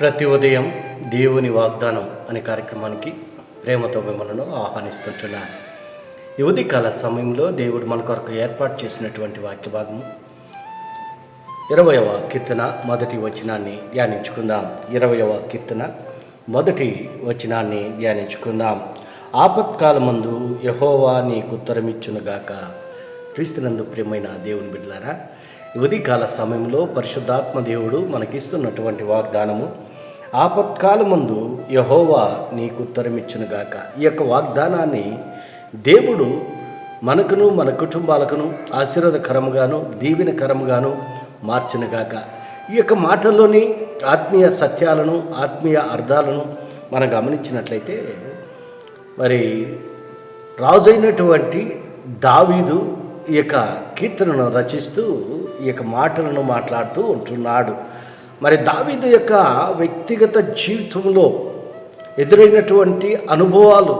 ప్రతి ఉదయం దేవుని వాగ్దానం అనే కార్యక్రమానికి ప్రేమతో మిమ్మల్ని ఆహ్వానిస్తుంటున్నాను. ఈ ఉదయకాల సమయంలో దేవుడు మన కొరకు ఏర్పాటు చేసినటువంటి వాక్య భాగము ఇరవయవ కీర్తన మొదటి వచనాన్ని ధ్యానించుకుందాం. ఇరవయవ కీర్తన మొదటి వచనాన్ని ధ్యానించుకుందాం. ఆపత్కాలమందు యహోవా నీకు ఉత్తరమిచ్చునుగాక క్రీస్తునందు ప్రియమైన దేవుని బిడ్డలారా ఈ ఉదయకాల సమయంలో పరిశుద్ధాత్మ దేవుడు మనకిస్తున్నటువంటి వాగ్దానము ఆపత్కాలమందు యహోవా నీకు ఉత్తరమిచ్చునుగాక ఈ యొక్క వాగ్దానాన్ని దేవుడు మనకును మన కుటుంబాలకును ఆశీర్వాదకరముగాను దీవెనకరముగాను మార్చునుగాక. ఈ యొక్క మాటల్లోని ఆత్మీయ సత్యాలను ఆత్మీయ అర్థాలను మనం గమనించినట్లయితే మరి రాజైనటువంటి దావీదు ఈ యొక్క కీర్తనను రచిస్తూ ఈ యొక్క మాటలను మాట్లాడుతూ ఉంటున్నాడు. మరి దావీదు యొక్క వ్యక్తిగత జీవితంలో ఎదురైనటువంటి అనుభవాలు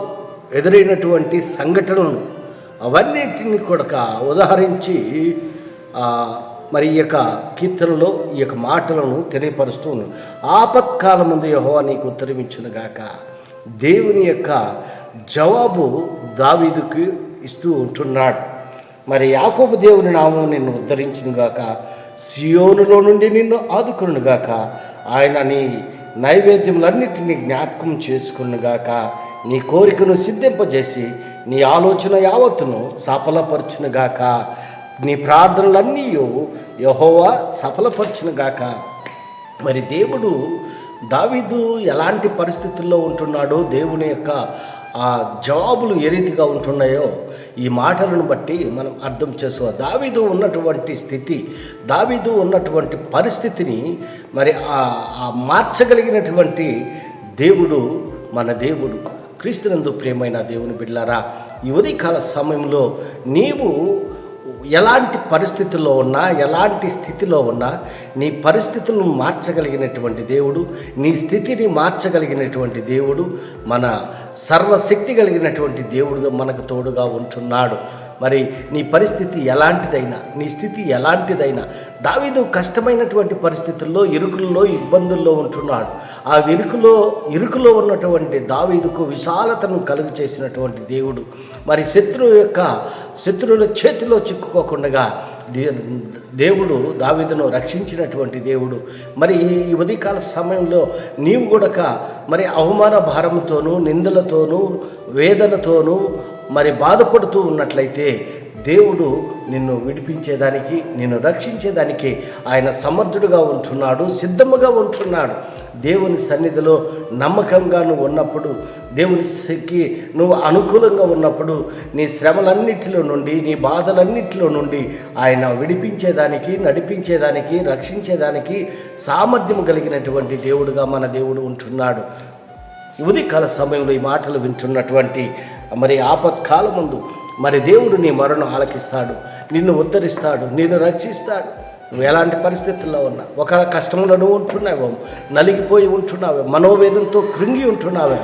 ఎదురైనటువంటి సంఘటనలు అవన్నిటిని కూడా ఉదాహరించి మరి ఈ యొక్క కీర్తనలో ఈ యొక్క మాటలను తెలియపరుస్తూ ఉన్నాను ఆపత్కాలం ముందు యహోవా నీకు ఉత్తరమిచ్చునుగాక దేవుని యొక్క జవాబు దావీదుకు ఇస్తూ ఉంటున్నాడు. మరి యాకోబు దేవుని నామం నిన్ను ఉద్ధరించునుగాక సియోనులో నుండి నిన్ను ఆదుకునుగాక ఆయన నీ నైవేద్యములన్నిటినీ జ్ఞాపకం చేసుకునుగాక నీ కోరికను సిద్ధింపజేసి నీ ఆలోచన యావత్తును సఫలపరచునుగాక నీ ప్రార్థనలన్నీ యహోవా సఫలపరచునుగాక మరి దేవుడు దావీదు ఎలాంటి పరిస్థితుల్లో ఉంటున్నాడో దేవుని యొక్క ఆ జవాబులు ఏ రీతిగా ఉంటున్నాయో ఈ మాటలను బట్టి మనం అర్థం చేసుకోవాలి దావీదు ఉన్నటువంటి స్థితి దావీదు ఉన్నటువంటి పరిస్థితిని మరి ఆ మార్చగలిగినటువంటి దేవుడు మన దేవుడు. క్రీస్తునందు ప్రియమైన దేవుని బిడ్లారా ఈ ఉదయకాల సమయంలో నీవు ఎలాంటి పరిస్థితుల్లో ఉన్నా ఎలాంటి స్థితిలో ఉన్నా నీ పరిస్థితులను మార్చగలిగినటువంటి దేవుడు నీ స్థితిని మార్చగలిగినటువంటి దేవుడు మన సర్వశక్తి కలిగినటువంటి దేవుడుగా మనకు తోడుగా ఉంటున్నాడు. మరి నీ పరిస్థితి ఎలాంటిదైనా నీ స్థితి ఎలాంటిదైనా దావీదు కష్టమైనటువంటి పరిస్థితుల్లో ఇరుకుల్లో ఇబ్బందుల్లో ఉంటున్నాడు. ఆ ఇరుకులో ఇరుకులో ఉన్నటువంటి దావీదుకు విశాలతను కలుగు చేసినటువంటి దేవుడు. మరి శత్రువు యొక్క శత్రువుల చేతిలో చిక్కుకోకుండా దే- దేవుడు దావీదును రక్షించినటువంటి దేవుడు. మరి ఈ ఉదయకాల సమయంలో నీవు కూడా మరి అవమాన భారంతోనూ నిందలతోనూ వేదనతోనూ మరి బాధపడుతూ ఉన్నట్లయితే దేవుడు నిన్ను విడిపించేదానికి నిన్ను రక్షించేదానికి ఆయన సమర్థుడుగా ఉంటున్నాడు సిద్ధముగా ఉంటున్నాడు. దేవుని సన్నిధిలో నమ్మకంగా నువ్వు ఉన్నప్పుడు దేవునికి నువ్వు అనుకూలంగా ఉన్నప్పుడు నీ శ్రమలన్నిటిలో నుండి నీ బాధలన్నిటిలో నుండి ఆయన విడిపించేదానికి నడిపించేదానికి రక్షించేదానికి సామర్థ్యం కలిగినటువంటి దేవుడుగా మన దేవుడు ఉంటున్నాడు. ఉదయకాల సమయంలో ఈ మాటలు వింటున్నటువంటి మరి ఆపత్కాలం ముందు మరి దేవుడు నీ మరణం ఆలకిస్తాడు నిన్ను ఉద్ధరిస్తాడు నిన్ను రక్షిస్తాడు. నువ్వు ఎలాంటి పరిస్థితుల్లో ఉన్నా ఒక కష్టంలో నువ్వు ఉంటున్నావో నలిగిపోయి ఉంటున్నావే మనోవేదంతో కృంగి ఉంటున్నావే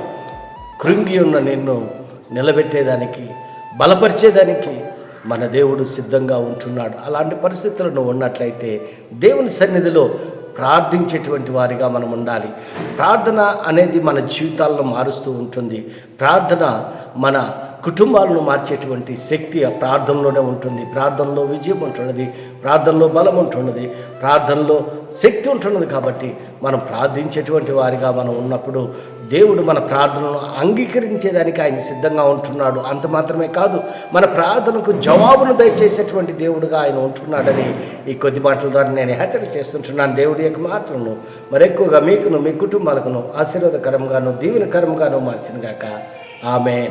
కృంగి ఉన్న నిన్ను నిలబెట్టేదానికి బలపరిచేదానికి మన దేవుడు సిద్ధంగా ఉంటున్నాడు. అలాంటి పరిస్థితులు నువ్వు ఉన్నట్లయితే దేవుని సన్నిధిలో ప్రార్థించేటువంటి వారిగా మనం ఉండాలి. ప్రార్థన అనేది మన జీవితాలను మారుస్తూ ఉంటుంది. ప్రార్థన మన కుటుంబాలను మార్చేటువంటి శక్తి ఆ ప్రార్థనలోనే ఉంటుంది. ప్రార్థనలో విజయం ఉంటున్నది ప్రార్థనలో బలం ఉంటున్నది ప్రార్థనలో శక్తి ఉంటున్నది కాబట్టి మనం ప్రార్థించేటువంటి వారిగా మనం ఉన్నప్పుడు దేవుడు మన ప్రార్థనను అంగీకరించేదానికి ఆయన సిద్ధంగా ఉంటున్నాడు. అంత మాత్రమే కాదు మన ప్రార్థనకు జవాబును దయచేసేటువంటి దేవుడుగా ఆయన ఉంటున్నాడని ఈ కొద్ది మాటల ద్వారా నేను హెచ్చరిక చేస్తుంటున్నాను. దేవుడి యొక్క మాటలను మరెక్కువగా మీకును మీ కుటుంబాలకును ఆశీర్వాదకరంగాను దీవెనకరంగాను మార్చినగాక ఆమె